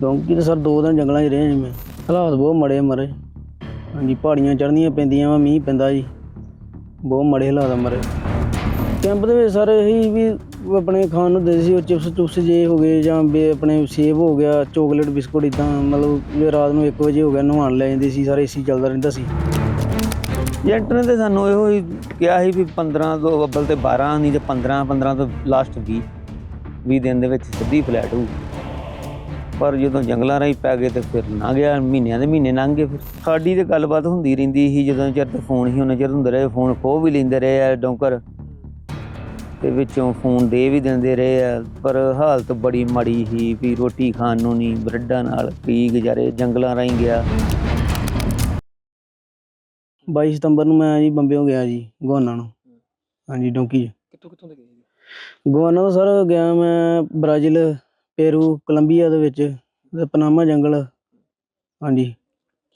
Donkey ਤਾਂ sir ਦੋ ਦਿਨ ਜੰਗਲਾਂ 'ਚ ਰਹੇ ਜੀ ਮੈਂ। ਹਾਲਾਤ ਬਹੁਤ ਮੜੇ ਮਰੇ। ਹਾਂਜੀ, ਪਹਾੜੀਆਂ ਚੜ੍ਹਨੀਆਂ ਪੈਂਦੀਆਂ ਵਾ, ਮੀਂਹ ਪੈਂਦਾ ਜੀ। ਬਹੁਤ ਮੜੇ ਹਾਲਾਤ ਆ ਮਰੇ। ਕੈਂਪ ਦੇ ਵਿੱਚ ਸਰ ਇਹੀ ਵੀ ਆਪਣੇ ਖਾਣ ਨੂੰ ਦੇ ਸੀ ਉਹ ਚਿਪਸ ਚੁਪਸ ਜੇ ਹੋ ਗਏ ਜਾਂ ਵੀ ਆਪਣੇ ਸੇਬ ਹੋ ਗਿਆ, ਚੋਕਲੇਟ, ਬਿਸਕੁਟ ਇਦਾਂ, ਮਤਲਬ ਜੇ ਰਾਤ ਨੂੰ 1 ਵਜੇ ਹੋ ਗਿਆ, ਨਹਾਉਣ ਲੈ ਜਾਂਦੇ ਸੀ, ਸਾਰੇ ਏਸੀ ਚੱਲਦਾ ਰਹਿੰਦਾ ਸੀ। ਏਜੰਟ ਨੇ ਤੇ ਸਾਨੂੰ ਇਹੋ ਹੀ ਕਿਹਾ ਸੀ ਵੀ 15 ਤੋਂ ਅੱਬਲ ਤੇ 12 ਨਹੀਂ ਤੇ 15 15 ਤੋਂ ਲਾਸਟ 20 20 ਦਿਨ ਦੇ ਵਿੱਚ ਸਿੱਧੀ ਫਲੈਟ ਹੋਊ ਪਰ ਜਦੋਂ ਜੰਗਲਾਂ ਰਾਹੀਂ ਪੈ ਗਏ ਤੇ ਫਿਰ ਨਾ ਗਿਆ ਮਹੀਨਿਆਂ ਦੇ ਮਹੀਨੇ ਲੰਘ ਗਏ ਫਿਰ। ਸਾਡੀ ਤੇ ਗੱਲਬਾਤ ਹੁੰਦੀ ਰਹਿੰਦੀ ਸੀ ਜਦੋਂ ਚਿਰ ਤੇ ਫੋਨ ਹੀ ਉਹਨਾਂ ਚਿਰ ਹੁੰਦੇ ਰਹੇ ਫੋਨ ਖੋ ਵੀ ਲੈਂਦੇ ਰਹੇ ਆ ਡੌਂਕਰ। ਤੇ ਵਿੱਚੋਂ ਫੋਨ ਦੇ ਵੀ ਦਿੰਦੇ ਰਹੇ ਆ ਪਰ ਹਾਲਤ ਬੜੀ ਮਾੜੀ ਸੀ ਵੀ ਰੋਟੀ ਖਾਣ ਨੂੰ ਨਹੀਂ ਬਰੱਡਾਂ ਨਾਲ ਕੀ ਗੁਜ਼ਾਰੇ ਜੰਗਲਾਂ ਰਾਹੀਂ ਗਿਆ। 22 ਸਤੰਬਰ ਨੂੰ ਮੈਂ ਜੀ ਬੰਬਿਓ ਗਿਆ ਜੀ ਗਵਾਨਾ ਨੂੰ। ਹਾਂਜੀ ਡੌਂਕੀ ਕਿੱਥੋਂ ਕਿੱਥੋਂ ਦੇ ਗਏ ਗਵਾਨਾ ਤੋਂ ਸਰ ਗਿਆ ਮੈਂ ਬ੍ਰਾਜ਼ੀਲ। ਪੇਰੂ ਕੋਲੰਬੀਆ ਦੇ ਵਿੱਚ ਤੇ ਪਨਾਮਾ ਜੰਗਲ। ਹਾਂਜੀ।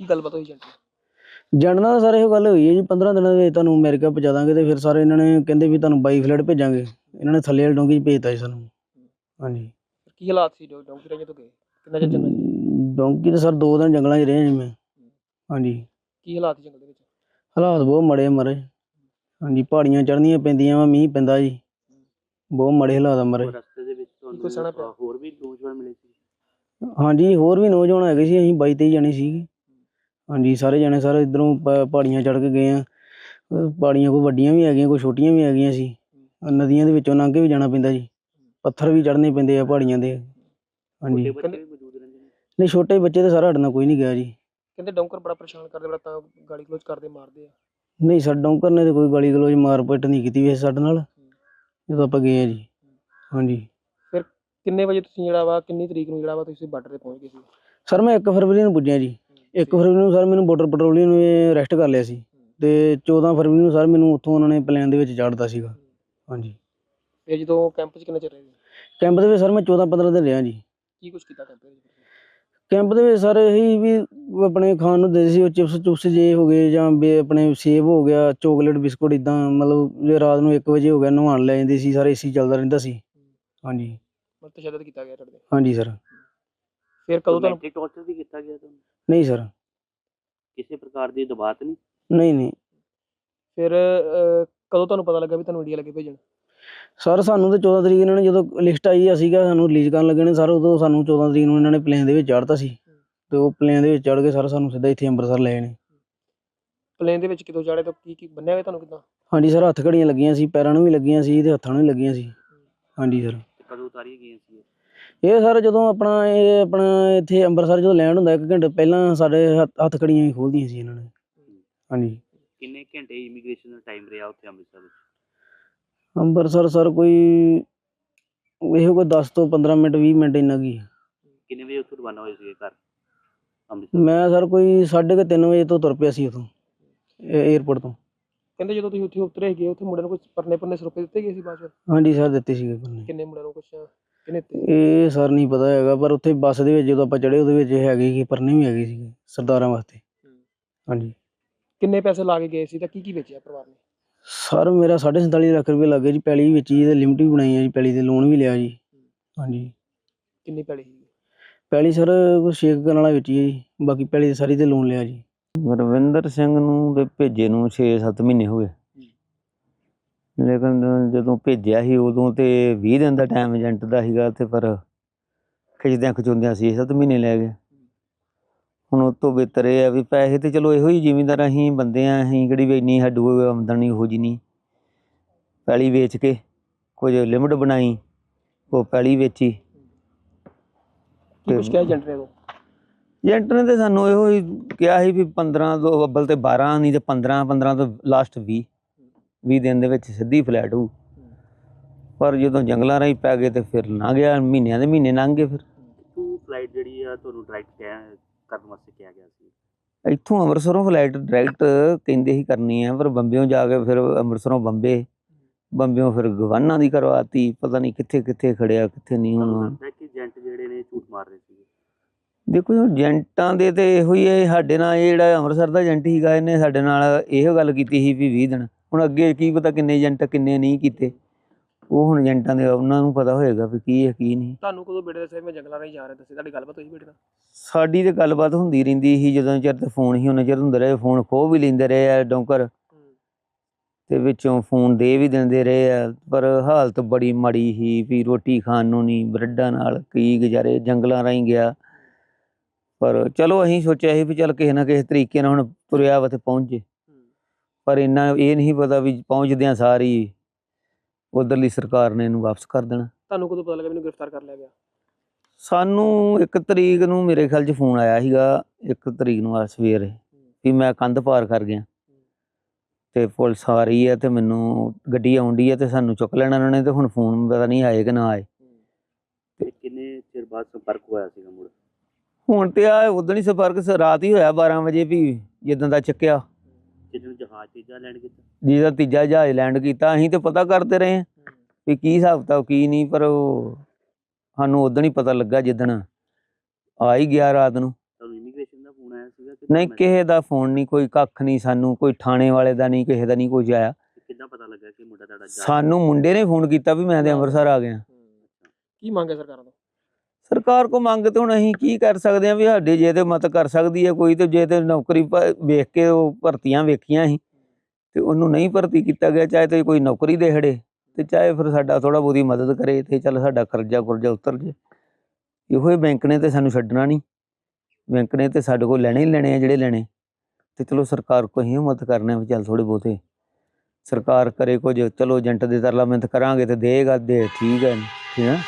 ਕੀ ਗੱਲਬਾਤ ਹੋਈ ਏਜੰਟ ਜਾਣਨਾ ਸਰ ਇਹੋ ਗੱਲ ਹੋਈ ਹੈ ਜੀ 15 ਦਿਨਾਂ ਦੇ ਵਿੱਚ ਤੁਹਾਨੂੰ ਅਮਰੀਕਾ ਪਹੁੰਚਾ ਦਾਂਗੇ ਤੇ ਫਿਰ ਸਾਰੇ ਇਹਨਾਂ ਨੇ ਕਹਿੰਦੇ ਵੀ ਤੁਹਾਨੂੰ ਬਾਈ ਫਲੈਟ ਭੇਜਾਂਗੇ। ਇਹਨਾਂ ਨੇ ਥੱਲੇ ਵਾਲੀ ਡੋਂਗੀ 'ਚ ਭੇਜਤਾ ਜੀ ਸਾਨੂੰ। ਹਾਂਜੀ। ਕੀ ਹਾਲਾਤ ਸੀ ਜੋ ਡੌਂਕੀ ਰਾਹੀਂ ਤੋਂ ਗਏ ਕਿੰਨਾ ਚਿਰ ਜੰਗਲ 'ਚ? ਡੋਂਕੀ ਤਾਂ ਸਰ ਦੋ ਦਿਨ ਜੰਗਲਾਂ 'ਚ ਰਹੇ ਜੀ ਮੈਂ। ਹਾਂਜੀ। ਕੀ ਹਾਲਾਤ ਸੀ ਜੰਗਲ ਦੇ ਵਿੱਚ? ਹਾਲਾਤ ਬਹੁਤ ਮੜੇ ਮਰੇ ਹਾਂਜੀ ਪਹਾੜੀਆਂ ਚੜ੍ਹਨੀਆਂ ਪੈਂਦੀਆਂ ਵਾ ਮੀਂਹ ਪੈਂਦਾ ਜੀ। ਬਹੁਤ ਮੜੇ ਹਾਲਾਤ ਆ ਮਰੇ ਕੋਈ ਸਣਾ ਪਿਆ? ਹੋਰ ਵੀ ਨੌਜਵਾਨ ਮਿਲੇ ਸੀ? ਹਾਂਜੀ ਹੋਰ ਵੀ ਨੌਜਵਾਨ ਹੈਗੇ ਸੀ ਅਸੀਂ 22 23 ਜਣੇ ਸੀਗੇ। ਹਾਂਜੀ ਸਾਰੇ ਜਣੇ ਸਾਰੇ ਇਧਰੋਂ ਪਹਾੜੀਆਂ ਚੜ੍ਹ ਕੇ ਗਏ ਆ। ਪਹਾੜੀਆਂ ਕੋਈ ਵੱਡੀਆਂ ਵੀ ਹੈਗੀਆਂ ਕੋਈ ਛੋਟੀਆਂ ਵੀ ਹੈਗੀਆਂ ਸੀ। ਨਦੀਆਂ ਦੇ ਵਿੱਚੋਂ ਲੰਘ ਕੇ ਵੀ ਜਾਣਾ ਪੈਂਦਾ ਜੀ। ਪੱਥਰ ਵੀ ਚੜ੍ਹਨੇ ਪੈਂਦੇ ਆ ਪਹਾੜੀਆਂ ਦੇ। ਹਾਂਜੀ। ਵੀ ਨਹੀਂ ਛੋਟੇ ਬੱਚੇ ਤੇ ਸਾਰਾ ਸਾਡੇ ਨਾਲ ਕੋਈ ਨਹੀਂ ਗਿਆ ਜੀ। ਕਹਿੰਦੇ ਡੌਂਕਰ ਬੜਾ ਪਰੇਸ਼ਾਨ ਕਰਦੇ ਬੜਾ ਤਾਂ ਗਾਲੀ ਕਲੋਜ਼ ਕਰਦੇ ਮਾਰਦੇ ਆ। ਨਹੀਂ ਸਾਡੇ ਡੌਂਕਰ ਨੇ ਤੇ ਕੋਈ ਗਾਲੀ ਗਲੋਚ ਮਾਰ ਪਿੱਟ ਨਹੀਂ ਕੀਤੀ ਵੈਸੇ ਸਾਡੇ ਨਾਲ। ਜਦੋਂ ਆਪਾਂ ਗਏ ਆ ਜੀ। ਹਾਂਜੀ। ਕਿੰਨੇ ਵਜੇ ਤੁਸੀਂ ਜਿਹੜਾ ਵਾ ਕਿੰਨੀ ਤਰੀਕ ਨੂੰ ਜਿਹੜਾ ਵਾ ਤੁਸੀਂ ਬਾਰਡਰ ਤੇ ਪਹੁੰਚ ਗਏ ਸੀ? ਸਰ ਮੈਂ 1 ਫਰਵਰੀ ਨੂੰ ਪੁੱਜਿਆ ਜੀ। 1 ਫਰਵਰੀ ਨੂੰ ਸਰ ਮੈਨੂੰ ਬਾਰਡਰ ਪੈਟਰੋਲਿੰਗ ਨੇ ਅਰੈਸਟ ਕਰ ਲਿਆ ਸੀ। ਤੇ 14 ਫਰਵਰੀ ਨੂੰ ਸਰ ਮੈਨੂੰ ਉੱਥੋਂ ਉਹਨਾਂ ਨੇ ਪਲਾਨ ਦੇ ਵਿੱਚ ਚਾੜਤਾ ਸੀਗਾ। ਹਾਂਜੀ। ਫਿਰ ਜਦੋਂ ਕੈਂਪ 'ਚ ਕਿੰਨੇ ਚਿਰ ਰਹੇ? ਕੈਂਪ ਦੇ ਵਿੱਚ ਸਰ ਮੈਂ 14 15 ਦਿਨ ਰਿਹਾ ਜੀ। ਕੀ ਕੁਝ ਕੀਤਾ ਕੈਂਪ ਦੇ ਵਿੱਚ? ਕੈਂਪ ਦੇ ਵਿੱਚ ਸਰ ਇਹੀ ਵੀ ਆਪਣੇ ਖਾਣ ਨੂੰ ਦੇ ਸੀ ਉਹ ਚਿਪਸ ਚੁਪਸ ਜੇ ਹੋ ਗਏ ਜਾਂ ਆਪਣੇ ਸੇਬ ਹੋ ਗਿਆ ਚੋਕਲੇਟ ਬਿਸਕੁਟ ਇਦਾਂ ਮਤਲਬ ਜੇ ਰਾਤ ਨੂੰ 1 ਵਜੇ ਹੋ ਗਿਆ ਨਹਾਉਣ ਲੈ ਜਾਂਦੇ ਸੀ ਸਾਰੇ ਏਸੀ ਚੱਲਦਾ ਰਹਿੰਦਾ ਸੀ। ਹਾਂਜੀ। ਮਤਲਬ ਤਸ਼ੱਦਦ ਕੀਤਾ ਗਿਆ ਤੁਹਾਡੇ ਤੇ। ਹਾਂਜੀ ਸਰ। ਫਿਰ ਕਦੋਂ ਤੁਹਾਨੂੰ ਮੈਂਟਲੀ ਟੌਰਚਰ ਵੀ ਕੀਤਾ ਗਿਆ ਤੁਹਾਨੂੰ? ਨਹੀਂ ਸਰ। ਕਿਸੇ ਪ੍ਰਕਾਰ ਦੀ ਦਬਾਅ ਤਾਂ ਨਹੀਂ? ਨਹੀਂ ਨਹੀਂ। ਫਿਰ ਅਹ, ਕਦੋਂ ਤੁਹਾਨੂੰ ਪਤਾ ਲੱਗਾ ਵੀ ਤੁਹਾਨੂੰ ਇੰਡੀਆ ਲੱਗੇ ਭੇਜਣ? ਸਰ ਸਾਨੂੰ ਤੇ 14 ਤਰੀਕ ਇਹਨਾਂ ਨੇ ਜਦੋਂ ਲਿਸਟ ਆਈ ਆ ਸੀਗਾ ਸਾਨੂੰ ਰਿਲੀਜ਼ ਕਰਨ ਲੱਗੇ ਨੇ ਸਰ ਉਦੋਂ ਸਾਨੂੰ 14 ਤਰੀਕ ਨੂੰ ਇਹਨਾਂ ਨੇ ਪਲੇਨ ਦੇ ਵਿੱਚ ਚੜ੍ਹਤਾ ਸੀ। ਤੇ ਉਹ ਪਲੇਨ ਦੇ ਵਿੱਚ ਚੜ੍ਹ ਕੇ ਸਰ ਸਾਨੂੰ ਸਿੱਧਾ ਇੱਥੇ ਅੰਮ੍ਰਿਤਸਰ ਲੈ ਆਏ ਨੇ। ਪਲੇਨ ਦੇ ਵਿੱਚ ਕਿਦੋਂ ਚੜੇ ਤਾਂ ਕੀ ਕੀ ਬੰਨਿਆ ਹੋਇਆ ਤੁਹਾਨੂੰ ਕਿਦਾਂ? ਹਾਂਜੀ ਸਰ ਹੱਥ ਘੜੀਆਂ ਲੱਗੀਆਂ ਸੀ ਪੈਰਾਂ ਨੂੰ ਵੀ ਲੱਗੀਆਂ ਸੀ ਤੇ ਹੱਥਾਂ ਨੂੰ ਵੀ ਲੱਗੀਆਂ ਸੀ। ਹਾਂਜੀ ਸਰ। ਉਤਾਰੀਆਂ ਗਈਆਂ ਸੀ ਇਹ? ਸਰ ਜਦੋਂ ਆਪਣਾ ਇਹ ਆਪਣਾ ਇੱਥੇ ਅੰਮ੍ਰਿਤਸਰ ਜਦੋਂ ਲੈਂਡ ਹੁੰਦਾ ਇੱਕ ਘੰਟੇ ਪਹਿਲਾਂ ਸਾਡੇ ਹੱਥ- ਹੱਥ ਘੜੀਆਂ ਹੀ ਖੋਲਦੀਆਂ ਸੀ ਇਹਨਾਂ ਨੇ। ਹਾਂਜੀ। ਕਿੰਨੇ ਘੰਟੇ ਇਮੀਗ੍ਰੇਸ਼ਨ ਦਾ ਟਾਈਮ ਰਿਹਾ ਉੱਥੇ ਅੰਮ੍ਰਿਤਸਰ ਵਿੱਚ? ਅੰਮ੍ਰਿਤਸਰ ਸਰ ਕੋਈ ਇਹੋ ਕੋਈ 10 ਤੋਂ 15 ਮਿੰਟ 20 ਮਿੰਟ ਇੰਨਾ ਕੀ। ਕਿੰਨੇ ਵਜੇ ਉੱਥੋਂ ਰਵਾਨਾ ਹੋਏ ਸੀਗੇ ਘਰ? ਅੰਮ੍ਰਿਤਸਰ? ਮੈਂ ਸਰ ਕੋਈ 3:30 ਵਜੇ ਤੋਂ ਤੁਰ ਪਿਆ ਸੀ ਉਥੋਂ 에ਅਰਪੋਰਟ ਤੋਂ। ਕਹਿੰਦੇ ਜਦੋਂ ਤੁਸੀਂ ਉੱਥੇ ਉਤਰੇ ਗਏ ਉੱਥੇ ਮੁੰਡਿਆਂ ਨੂੰ ਕੁਝ ਪਰਨੇ ਪਰਨੇ ਸਰੋਪੇ ਦਿੱਤੇ ਗਏ ਸੀ ਬਾਅਦ ਹਾਂਜੀ ਸਰ ਦਿੱਤੇ ਸੀਗੇ ਪਰਨੇ। ਕਿੰਨੇ ਮੁੰਡਿਆਂ ਨੂੰ ਕੁਝ ਕਿੰਨੇ ਦਿੱਤੇ ਇਹ ਸਰ ਨਹੀਂ ਪਤਾ ਹੈਗਾ ਪਰ ਉੱਥੇ ਬੱਸ ਦੇ ਵਿੱਚ ਜਦੋਂ ਆਪਾਂ ਚੜੇ ਉਹਦੇ ਵਿੱਚ ਹੈਗੇ ਸੀ ਪਰਨੇ ਵੀ ਹੈਗੇ ਸੀਗੇ ਸਰਦਾਰਾਂ ਵਾਸਤੇ। ਹਾਂਜੀ। ਕਿੰਨੇ ਪੈਸੇ ਲਾ ਕੇ ਗਏ ਸੀ ਤਾਂ ਕੀ ਕੀ ਵੇਚਿਆ ਪਰਿਵਾਰ ਨੇ? ਸਰ ਮੇਰਾ 47 ਲੱਖ ਰੁਪਏ ਲੱਗੇ ਜੀ ਪੈਲੀ ਵਿੱਚ ਹੀ ਤੇ ਲਿਮਟ ਵੀ ਬਣਾਈ ਹੈ ਜੀ ਪੈਲੀ ਦੇ ਲੋਨ ਵੀ ਲਿਆ ਜੀ। ਹਾਂਜੀ। ਕਿੰਨੀ ਪੈਲੀ ਸੀ? ਪੈਲੀ ਸਰ ਕੋਈ ਛੇਕ ਕਰਨ ਵਾਲਾ ਵਿੱਚ ਹੀ ਜੀ ਬਾਕੀ ਪੈਲੀ ਦੀ ਸਾਰੀ ਤੇ ਲੋਨ ਲਿਆ ਜੀ। ਰਵਿੰਦਰ ਸਿੰਘ ਨੂੰ ਤੇ ਭੇਜੇ ਨੂੰ 6-7 ਮਹੀਨੇ ਹੋ ਗਏ। ਲੇਕਿਨ ਜਦੋਂ ਭੇਜਿਆ ਸੀ ਉਦੋਂ ਤੇ 20 ਦਿਨ ਦਾ ਟਾਈਮ ਏਜੰਟ ਦਾ ਸੀਗਾ ਤੇ ਪਰ ਖਿੱਚਦਿਆਂ ਖਚੁੰਦਿਆਂ 6-7 ਮਹੀਨੇ ਲੈ ਗਏ। ਹੁਣ ਉਹ ਤੋਂ ਬਿਹਤਰ ਇਹ ਆ ਵੀ ਪੈਸੇ ਤੇ ਚਲੋ ਇਹੋ ਹੀ ਜ਼ਿਮੀਂਦਾਰ ਅਸੀਂ ਬੰਦੇ ਆ, ਅਸੀਂ ਕਿਹੜੀ ਵੀ ਇੰਨੀ ਸਾਡੂ ਆਮਦਨੀ ਹੋ ਜੀ ਨਹੀਂ। ਪੈਲੀ ਵੇਚ ਕੇ ਕੁਝ ਲਿਮਟ ਬਣਾਈ, ਉਹ ਪੈਲੀ ਵੇਚੀ। ਕੁਝ ਕਿਹਾ ਏਜੰਟ ਨੇ ਏਜੰਟ ਨੇ ਤੇ ਸਾਨੂੰ ਇਹੋ ਹੀ ਕਿਹਾ ਸੀ ਵੀ 15 ਤੋਂ ਅੱਬਲ ਤੇ 12 ਨਹੀਂ ਤੇ 15 15 ਤੋਂ ਲਾਸਟ 20 20 ਦਿਨ ਦੇ ਵਿੱਚ ਸਿੱਧੀ ਫਲੈਟ ਹੋਊ। ਪਰ ਜਦੋਂ ਜੰਗਲਾਂ ਰਾਹੀਂ ਪੈ ਗਏ ਤੇ ਫਿਰ ਨਾ ਗਿਆ ਮਹੀਨਿਆਂ ਦੇ ਮਹੀਨੇ ਲੰਘ ਗਏ ਫਿਰ। ਟੂ ਫਲਾਈਟ ਜਿਹੜੀ ਆ ਤੁਹਾਨੂੰ ਡਾਇਰੈਕਟ ਕਰਨ ਵਾਸਤੇ ਕਿਹਾ ਗਿਆ ਸੀ? ਇੱਥੋਂ ਅੰਮ੍ਰਿਤਸਰੋਂ ਫਲਾਈਟ ਡਾਇਰੈਕਟ ਕਹਿੰਦੇ ਹੀ ਕਰਨੀ ਹੈ ਪਰ ਬੰਬਿਓਂ ਜਾ ਕੇ ਫਿਰ ਅੰਮ੍ਰਿਤਸਰੋਂ ਬੰਬੇ ਬੰਬਿਓਂ ਫਿਰ ਗਵਾਨਾ ਦੀ ਕਰਵਾਤੀ ਪਤਾ ਨਹੀਂ ਕਿੱਥੇ ਕਿੱਥੇ ਖੜਿਆ ਕਿੱਥੇ ਨਹੀਂ ਹੁਣ। ਲੱਗਦਾ ਕਿ ਏਜੰਟ ਜਿਹੜੇ ਨੇ ਝੂਠ ਮਾਰ ਰਹੇ ਸੀਗੇ ਦੇਖੋ ਜੀ, ਏਜੰਟਾਂ ਦੇ ਤੇ ਇਹੋ ਹੀ ਹੈ ਸਾਡੇ ਨਾਲ ਇਹ ਜਿਹੜਾ ਅੰਮ੍ਰਿਤਸਰ ਦਾ ਏਜੰਟ ਸੀਗਾ ਇਹਨੇ ਸਾਡੇ ਨਾਲ ਇਹੋ ਗੱਲ ਕੀਤੀ ਸੀ ਵੀ 20 ਦਿਨ। ਹੁਣ ਅੱਗੇ ਕੀ ਪਤਾ ਕਿੰਨੇ ਏਜੰਟ ਕਿੰਨੇ ਨਹੀਂ ਕੀਤੇ। ਉਹ ਹੁਣ ਏਜੰਟਾਂ ਦੇ ਉਹਨਾਂ ਨੂੰ ਪਤਾ ਹੋਏਗਾ ਵੀ ਕੀ ਹੈ ਕੀ ਨਹੀਂ। ਤੁਹਾਨੂੰ ਕਦੋਂ ਬੇਟੇ ਦੱਸਿਆ ਮੈਂ ਜੰਗਲਾਂ ਰਾਹੀਂ ਜਾ ਰਿਹਾ ਦੱਸੇ ਤੁਹਾਡੀ ਗੱਲਬਾਤ ਹੋਈ ਬੇਟੇ ਨਾਲ? ਸਾਡੀ ਤੇ ਗੱਲਬਾਤ ਹੁੰਦੀ ਰਹਿੰਦੀ ਸੀ ਜਦੋਂ ਚਿਰ ਤੇ ਫੋਨ ਹੀ ਉਹਨਾਂ ਚਿਰ ਹੁੰਦੇ ਰਹੇ ਫੋਨ ਖੋ ਵੀ ਲੈਂਦੇ ਰਹੇ ਆ ਡੌਂਕਰ। ਤੇ ਵਿੱਚੋਂ ਫੋਨ ਦੇ ਵੀ ਦਿੰਦੇ ਰਹੇ ਆ ਪਰ ਹਾਲਤ ਬੜੀ ਮਾੜੀ ਸੀ ਵੀ ਰੋਟੀ ਖਾਣ ਨੂੰ ਨਹੀਂ ਬਰੱਡਾਂ ਨਾਲ ਕੀ ਗੁਜ਼ਾਰੇ ਜੰਗਲਾਂ ਰਾਹੀਂ ਗਿਆ। ਪਰ ਚਲੋ ਅਸੀਂ ਸੋਚਿਆ ਸੀ ਵੀ ਚੱਲ ਕਿਸੇ ਨਾ ਕਿਸੇ ਤਰੀਕੇ ਨਾਲ ਹੁਣ ਤੁਰਿਆ ਵਾ ਤੇ ਪਹੁੰਚ। ਜੇ ਪਰ ਇੰਨਾ ਇਹ ਨਹੀਂ ਪਤਾ ਵੀ ਪਹੁੰਚਦਿਆਂ ਸਾਰੀ ਉਧਰਲੀ ਸਰਕਾਰ ਨੇ ਇਹਨੂੰ ਵਾਪਸ ਕਰ ਦੇਣਾ। ਤੁਹਾਨੂੰ ਕਦੋਂ ਪਤਾ ਲੱਗਾ ਮੈਨੂੰ ਗ੍ਰਿਫਤਾਰ ਕਰ ਲਿਆ ਗਿਆ? ਸਾਨੂੰ ਇੱਕ ਤਰੀਕ ਨੂੰ ਮੇਰੇ ਖਿਆਲ 'ਚ ਫੋਨ ਆਇਆ ਸੀਗਾ ਇੱਕ ਤਰੀਕ ਨੂੰ ਆ ਸਵੇਰੇ ਵੀ ਮੈਂ ਕੰਧ ਪਾਰ ਕਰ ਗਿਆ। ਤੇ ਪੁਲਿਸ ਆ ਰਹੀ ਹੈ ਤੇ ਮੈਨੂੰ ਗੱਡੀ ਆਉਂਦੀ ਹੈ ਤੇ ਸਾਨੂੰ ਚੁੱਕ ਲੈਣਾ ਉਹਨਾਂ ਨੇ ਤੇ ਹੁਣ ਫੋਨ ਪਤਾ ਨਹੀਂ ਆਏ ਕਿ ਨਾ ਆਏ। ਤੇ ਕਿੰਨੇ ਚਿਰ ਬਾਅਦ ਸੰਪਰਕ ਹੋਇਆ ਸੀਗਾ ਮੁੜ? ਹੁਣ ਤੇ ਆ ਉਦੋਂ ਹੀ ਸੰਪਰਕ ਸ- ਰਾਤ ਹੀ ਹੋਇਆ 12 ਵਜੇ ਵੀ ਜਿੱਦਾਂ ਦਾ ਚੱਕਿਆ। ਜਿਹਨੂੰ ਜਹਾਜ਼ ਤੀਜਾ ਲੈਣ ਕੀਤਾ। ਜਿਹਦਾ ਤੀਜਾ ਜਹਾਜ਼ ਲੈਂਡ ਕੀਤਾ ਅਸੀਂ ਤੇ ਪਤਾ ਕਰਦੇ ਰਹੇ ਹਾਂ ਵੀ ਕੀ ਹਿਸਾਬ ਕਿਤਾਬ ਕੀ ਨਹੀਂ ਪਰ ਉਹ ਸਾਨੂੰ ਉਦੋਂ ਹੀ ਪਤਾ ਲੱਗਾ ਜਿੱਦਣ ਆ ਹੀ ਗਿਆ ਰਾਤ ਨੂੰ। ਤੁਹਾਨੂੰ ਇਮੀਗ੍ਰੇਸ਼ਨ ਦਾ ਫੋਨ ਆਇਆ ਸੀਗਾ ਕਿ ਨਹੀਂ ਕਿਸੇ ਦਾ ਫੋਨ ਨਹੀਂ ਕੋਈ ਕੱਖ ਨਹੀਂ ਸਾਨੂੰ ਕੋਈ ਥਾਣੇ ਵਾਲੇ ਦਾ ਨਹੀਂ ਕਿਸੇ ਦਾ ਨਹੀਂ ਕੁਝ ਆਇਆ। ਕਿੱਦਾਂ ਪਤਾ ਲੱਗਾ ਕਿ ਮੁੰਡਾ ਤੁਹਾਡਾ ਜਾ ਸਾਨੂੰ ਮੁੰਡੇ ਨੇ ਫੋਨ ਕੀਤਾ ਵੀ ਮੈਂ ਤੇ ਅੰਮ੍ਰਿਤਸਰ ਆ ਗਿਆ। ਕੀ ਮੰਗ ਹੈ ਸਰਕਾਰਾਂ ਤੋਂ? ਸਰਕਾਰ ਕੋ ਮੰਗ ਤੇ ਹੁਣ ਅਸੀਂ ਕੀ ਕਰ ਸਕਦੇ ਆ ਵੀ ਸਾਡੇ ਜੇ ਤੇ ਮਤ ਕਰ ਸਕਦੀ ਹੈ, ਕੋਈ ਤੇ ਜੇ ਤੇ ਨੌਕਰੀ ਭ- ਵੇਖ ਕੇ ਉਹ ਭਰਤੀਆਂ ਵੇਖੀਆਂ ਸੀ ਤੇ ਉਹਨੂੰ ਨਹੀਂ ਭਰਤੀ ਕੀਤਾ ਗਿਆ, ਚਾਹੇ ਤੇ ਕੋਈ ਨੌਕਰੀ ਦੇ ਖੜੇ ਤੇ ਚਾਹੇ ਫਿਰ ਸਾਡਾ ਥੋੜਾ ਬਹੁਤੀ ਮਦਦ ਕਰੇ ਤੇ ਚੱਲ ਸਾਡਾ ਕਰਜ਼ਾ ਕੁਰਜ਼ਾ ਉਤਰ ਜੇ ਇਹੋ ਹੀ ਬੈਂਕ ਨੇ ਤੇ ਸਾਨੂੰ ਛੱਡਣਾ ਨਹੀਂ। ਬੈਂਕ ਨੇ ਤੇ ਸਾਡੇ ਕੋਲ ਲੈਣੇ ਹੀ ਲੈਣੇ ਆ ਜਿਹੜੇ ਲੈਣੇ। ਤੇ ਚਲੋ ਸਰਕਾਰ ਕੋ ਹੀ ਮਦਦ ਕਰਨੇ ਵੀ ਚੱਲ ਥੋੜੇ ਬਹੁਤੇ। ਸਰਕਾਰ ਕਰੇ ਕੁਝ, ਚਲੋ ਏਜੰਟ ਦੇ ਤਰਲਾ ਮਿਹਨਤ ਕਰਾਂਗੇ ਤੇ ਦੇਗਾ ਦੇ ਠੀਕ ਹੈ ਠੀਕ ਹੈ